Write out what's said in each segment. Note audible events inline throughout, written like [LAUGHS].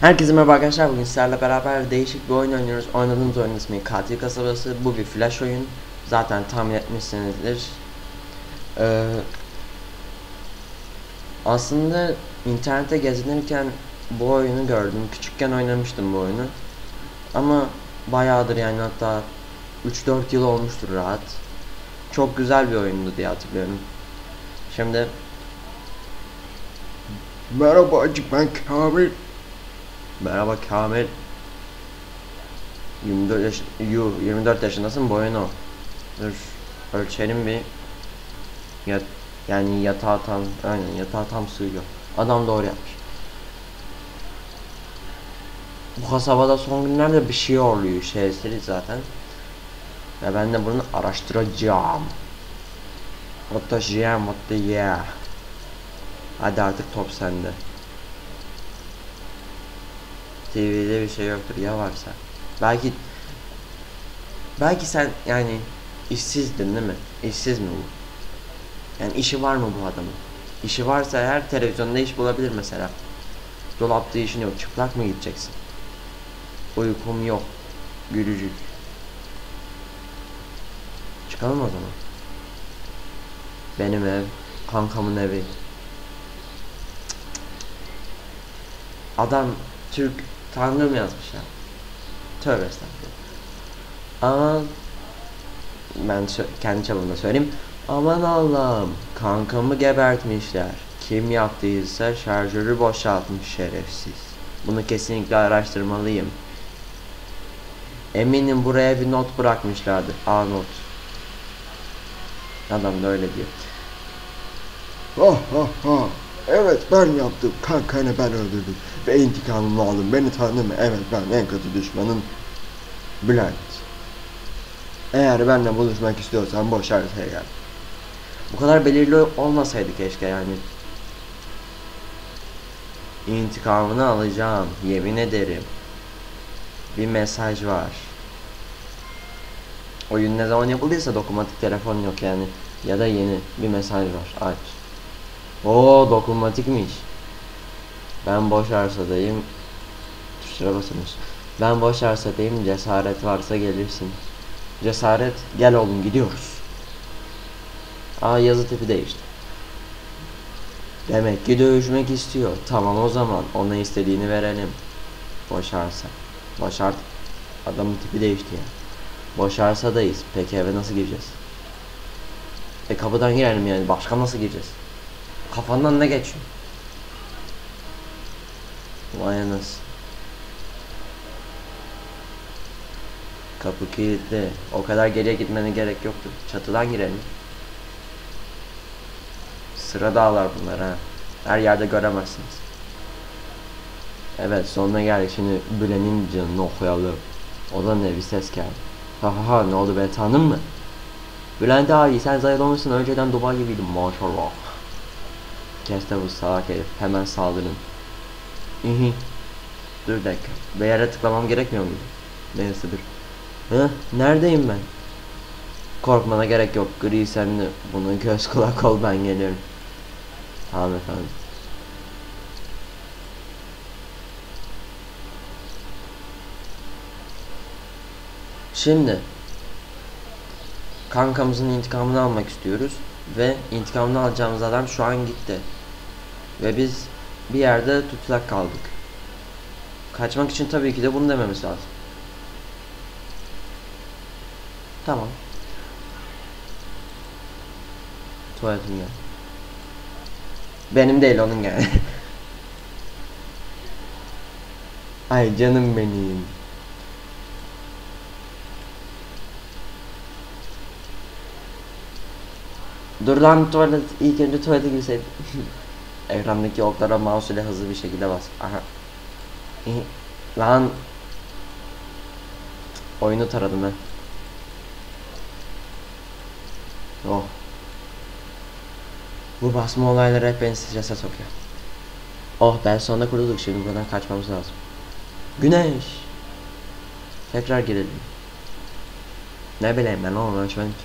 Herkese merhaba arkadaşlar. Bugün sizlerle beraber değişik bir oyun oynuyoruz. Oynadığımız oyunun ismi Katil Kasabası. Bu bir flash oyun. Zaten tahmin etmişsinizdir. Ee, Aslında internette gezinirken bu oyunu gördüm. Küçükken oynamıştım bu oyunu. Ama bayağıdır yani hatta 3-4 yıl olmuştur rahat. Çok güzel bir oyundu diye hatırlıyorum. Şimdi Merhaba acık ben Kamil. Merhaba Kamil. 24 yaş Yuh, 24 yaşındasın boyun o. Dur ölçelim bir. Yat yani yatağa tam aynen yatağa tam sığıyor. Adam doğru yapmış. Bu kasabada son günlerde bir şey oluyor şeysleri zaten. Ve ben de bunu araştıracağım. What the jam, what the yeah. Hadi artık top sende. TV'de bir şey yoktur ya varsa. Belki belki sen yani işsizdin değil mi? İşsiz mi bu? Yani işi var mı bu adamın? İşi varsa eğer televizyonda iş bulabilir mesela. Dolapta işin yok. Çıplak mı gideceksin? Uykum yok. Gülücük. Çıkalım o zaman. Benim ev, kankamın evi. Adam Türk Tanrım yazmış ya. Tövbe estağfurullah. Ama ben kendi çapımda söyleyeyim. Aman Allah'ım kankamı gebertmişler. Kim yaptıysa şarjörü boşaltmış şerefsiz. Bunu kesinlikle araştırmalıyım. Eminim buraya bir not bırakmışlardır. A not. Adam da öyle diyor. Ha ha ha. Evet ben yaptım. Kankanı ben öldürdüm. Ve intikamımı aldım. Beni tanıdın mı? Evet ben en kötü düşmanın Bülent. Eğer benimle buluşmak istiyorsan boş ver gel. Bu kadar belirli olmasaydı keşke yani. İntikamını alacağım. Yemin ederim. Bir mesaj var. Oyun ne zaman yapıldıysa dokunmatik telefon yok yani. Ya da yeni bir mesaj var. Aç. Oo dokunmatikmiş. Ben boş arsadayım. Tuşlara basılmış. Ben boş arsadayım. Cesaret varsa gelirsin. Cesaret gel oğlum gidiyoruz. Aa yazı tipi değişti. Demek ki dövüşmek istiyor. Tamam o zaman ona istediğini verelim. Boş arsa. Boş art adamın tipi değişti ya. Boş arsadayız. Peki eve nasıl gireceğiz? E kapıdan girelim yani. Başka nasıl gireceğiz? Kafandan ne geçiyor? Vay anasını. Kapı kilitli. O kadar geriye gitmene gerek yoktu. Çatıdan girelim. Sıra dağlar bunlar ha. Her yerde göremezsiniz. Evet sonuna geldik. Şimdi Bülent'in canını okuyalım. O da ne bir ses geldi. Ha ha ha ne oldu be tanın mı? Bülent abi sen zayıf olmuşsun önceden Dubai gibiydin maşallah. Kes de bu salak herif hemen saldırın. İhi. Dur dakika. Yere tıklamam gerekmiyor muydu? Neyse dur. Hı? Neredeyim ben? Korkmana gerek yok. Gri sen de bunu göz kulak ol ben geliyorum. Tamam efendim. Şimdi kankamızın intikamını almak istiyoruz ve intikamını alacağımız adam şu an gitti. Ve biz bir yerde tutulak kaldık. Kaçmak için tabii ki de bunu dememiz lazım. Tamam. Tuvaletim gel. Benim değil onun gel. [LAUGHS] Ay canım benim. Dur lan tuvalet ilk önce tuvalete girseydim. [LAUGHS] Ekrandaki oklara mouse ile hızlı bir şekilde bas. Aha. Lan. Oyunu taradım ben. Oh. Bu basma olayları hep beni strese sokuyor. Oh ben sonunda kurtulduk şimdi buradan kaçmamız lazım. Güneş. Tekrar girelim. Ne bileyim ben oğlum ölçmedim ki.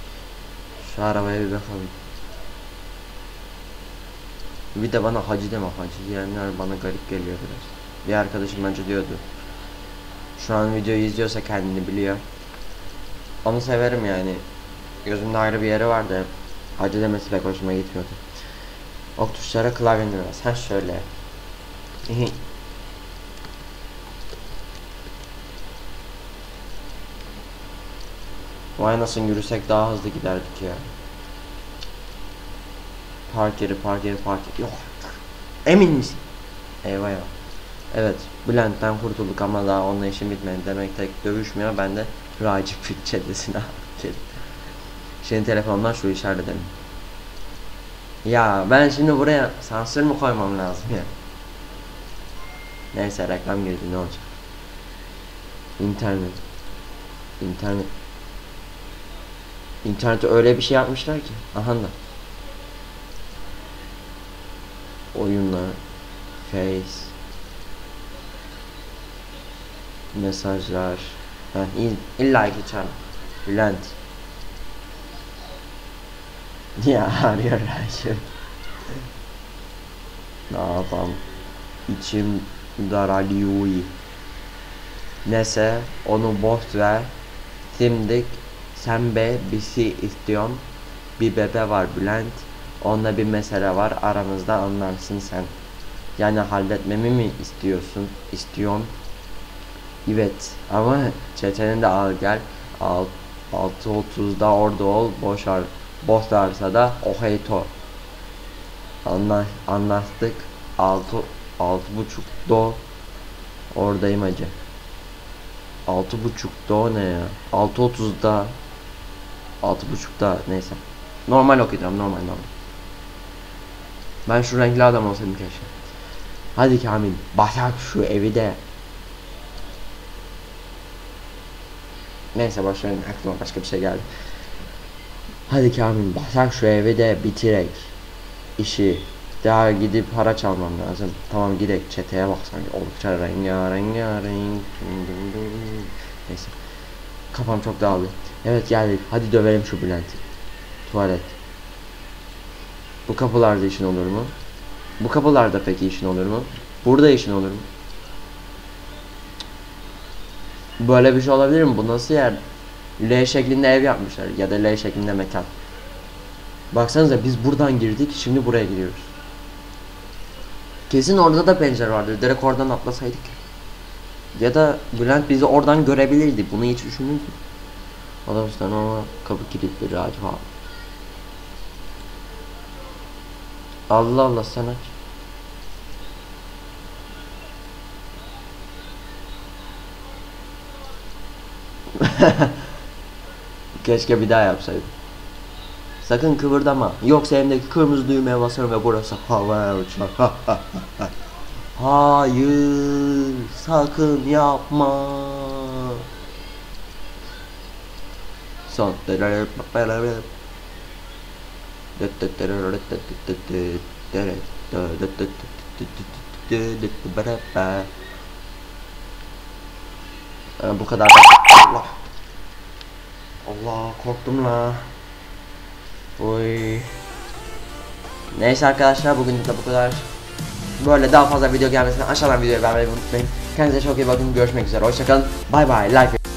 Şu arabaya bir bakalım. Bir de bana hacı deme hacı diyenler bana garip geliyor biraz. Bir arkadaşım önce diyordu. Şu an videoyu izliyorsa kendini biliyor. Onu severim yani. Gözümde ayrı bir yeri vardı. Acı demesi pek hoşuma gitmiyordu. Ok tuşlara klavyenin biraz. Sen şöyle. Vay nasıl yürüsek daha hızlı giderdik ya. Park yeri, park. Yok. Emin misin? Eyvah eyvah. Evet, Bülent'ten kurtulduk ama daha onunla işim bitmedi. Demek tek dövüşmüyor. Ben de Racip Fit çetesine [LAUGHS] girdim. Şimdi telefondan şu işaret edelim. Ya ben şimdi buraya sansür mü koymam lazım ya? Neyse reklam girdi ne olacak? İnternet. İnternet. İnternete öyle bir şey yapmışlar ki. Aha da. Oyunlar. Face. Mesajlar. Heh, ill- illa çağır. Bülent. [LAUGHS] Ya arıyor Raşim. ne yapalım? İçim daralıyor. Neyse onu boş ver. Şimdi sen be bir şey istiyorum. Bir bebe var Bülent. Onunla bir mesele var aramızda anlarsın sen. Yani halletmemi mi istiyorsun? İstiyorsun. Evet ama çetenin de al gel. Alt, 6.30'da orada ol. Boş ar boş da o heyto. Anla anlaştık. 6 altı buçuk do oradayım acı. Altı buçukta o ne ya? Altı otuzda Altı buçukta neyse. Normal okuyacağım normal normal. Ben şu renkli adam olsaydım keşke. Hadi Kamil başak şu evi de. Neyse boşverin aklıma başka bir şey geldi. Hadi Kamil başak şu evi de bitirek. İşi daha gidip para çalmam lazım. Tamam gidek çeteye bak sanki oldukça rengarenk. Neyse. Kafam çok dağıldı. Evet geldik. Hadi dövelim şu Bülent'i. Tuvalet. Bu kapılarda işin olur mu? Bu kapılarda peki işin olur mu? Burada işin olur mu? Böyle bir şey olabilir mi? Bu nasıl yer? L şeklinde ev yapmışlar ya da L şeklinde mekan. Baksanıza biz buradan girdik şimdi buraya gidiyoruz. Kesin orada da pencere vardır. Direkt oradan atlasaydık. Ya da Bülent bizi oradan görebilirdi. Bunu hiç düşündün mü? Otobüsten ama kapı kilitli acaba. Allah Allah sen aç. [LAUGHS] Keşke bir daha yapsaydım. Sakın kıvırdama. Yoksa elimdeki kırmızı düğmeye basarım ve burası havaya uçar. [LAUGHS] Hayır, sakın yapma. Son. Ee, bu kadar. Allah. Allah korktum la. Oy. Neyse arkadaşlar bugün de bu kadar. Böyle daha fazla video gelmesini aşağıdan videoyu beğenmeyi unutmayın. Kendinize çok iyi bakın. Görüşmek üzere. Hoşçakalın. Bay bay. Like